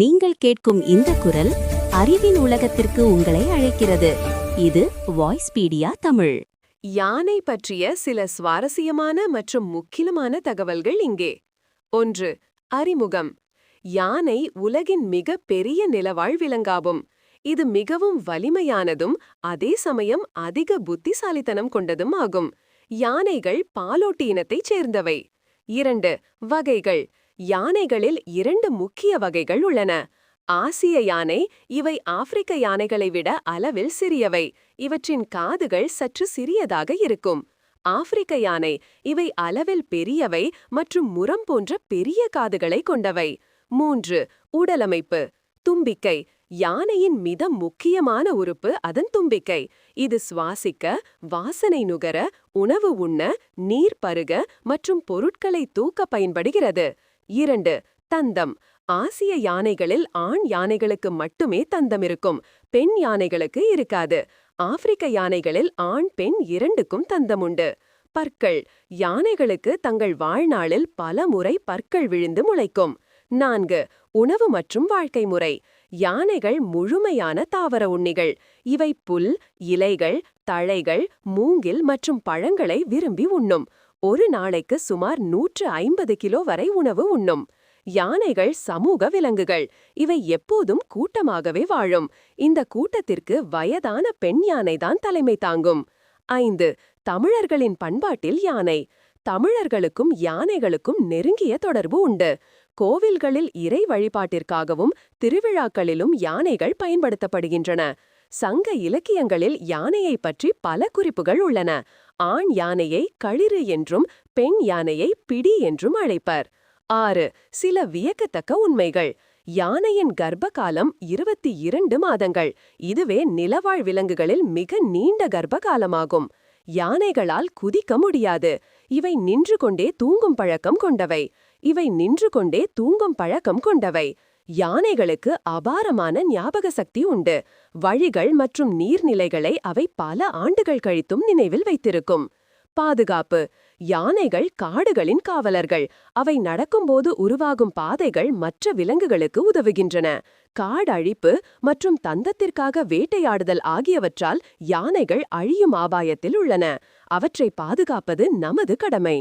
நீங்கள் கேட்கும் இந்த குரல் அறிவின் உலகத்திற்கு உங்களை அழைக்கிறது. இது வாய்ஸ்பீடியா தமிழ். யானை பற்றிய சில சுவாரஸ்யமான மற்றும் முக்கியமான தகவல்கள் இங்கே. ஒன்று அறிமுகம். யானை உலகின் மிக பெரிய நிலவாழ் விலங்காகும். இது மிகவும் வலிமையானதும் அதே சமயம் அதிக புத்திசாலித்தனம் கொண்டதும் ஆகும். யானைகள் பாலோட்டி இனத்தைச் சேர்ந்தவை. இரண்டு வகைகள். யானைகளில் இரண்டு முக்கிய வகைகள் உள்ளன. ஆசிய யானை இவை ஆப்பிரிக்க யானைகளை விட அளவில் சிறியவை. இவற்றின் காதுகள் சற்று சிறியதாக இருக்கும். ஆப்பிரிக்க யானை இவை அளவில் பெரியவை மற்றும் முரம் போன்ற பெரிய காதுகளை கொண்டவை. மூன்று உடலமைப்பு. தும்பிக்கை. யானையின் மிக முக்கியமான உறுப்பு அதன் தும்பிக்கை. இது சுவாசிக்க வாசனை நுகர உணவு உண்ண நீர் பருக மற்றும் பொருட்களை தூக்க பயன்படுகிறது. இரண்டு தந்தம். ஆசிய யானைகளில் ஆண் யானைகளுக்கு மட்டுமே தந்தம் இருக்கும் பெண் யானைகளுக்கு இருக்காது. ஆப்பிரிக்க யானைகளில் ஆண் பெண் இரண்டுக்கும் தந்தம் உண்டு பற்கள். யானைகளுக்கு தங்கள் வாழ்நாளில் பல முறை பற்கள் விழுந்து முளைக்கும். நான்கு உணவு மற்றும் வாழ்க்கை முறை. யானைகள் முழுமையான தாவர உண்ணிகள். இவை புல் இலைகள் தழைகள் மூங்கில் மற்றும் பழங்களை விரும்பி உண்ணும். ஒரு நாளைக்கு சுமார் நூற்று ஐம்பது கிலோ வரை உணவு உண்ணும். யானைகள் சமூக விலங்குகள். இவை எப்போதும் கூட்டமாகவே வாழும். இந்த கூட்டத்திற்கு வயதான பெண் யானைதான் தலைமை தாங்கும். ஐந்து தமிழர்களின் பண்பாட்டில் யானை. தமிழர்களுக்கும் யானைகளுக்கும் நெருங்கிய தொடர்பு உண்டு. கோவில்களில் இறை வழிபாட்டிற்காகவும் திருவிழாக்களிலும் யானைகள் பயன்படுத்தப்படுகின்றன. சங்க இலக்கியங்களில் யானையை பற்றி பல குறிப்புகள் உள்ளன. ஆண் யானையை களிறு என்றும் பெண் யானையை பிடி என்றும் அழைப்பர். ஆறு சில வியக்கத்தக்க உண்மைகள். யானையின் கர்ப்ப காலம் இருபத்தி இரண்டு மாதங்கள். இதுவே நிலவாழ் விலங்குகளில் மிக நீண்ட கர்ப்ப காலமாகும் யானைகளால் குதிக்க முடியாது. இவை நின்று கொண்டே தூங்கும் பழக்கம் கொண்டவை. இவை நின்று கொண்டே தூங்கும் பழக்கம் கொண்டவை. யானைகளுக்கு அபாரமான ஞாபக சக்தி உண்டு. வழிகள் மற்றும் நீர்நிலைகளை அவை பல ஆண்டுகள் கழித்தும் நினைவில் வைத்திருக்கும். பாதுகாப்பு. யானைகள் காடுகளின் காவலர்கள். அவை நடக்கும்போது உருவாகும் பாதைகள் மற்ற விலங்குகளுக்கு உதவுகின்றன. காடழிப்பு மற்றும் தந்தத்திற்காக வேட்டையாடுதல் ஆகியவற்றால் யானைகள் அழியும் ஆபாயத்தில் உள்ளன. அவற்றை பாதுகாப்பது நமது கடமை.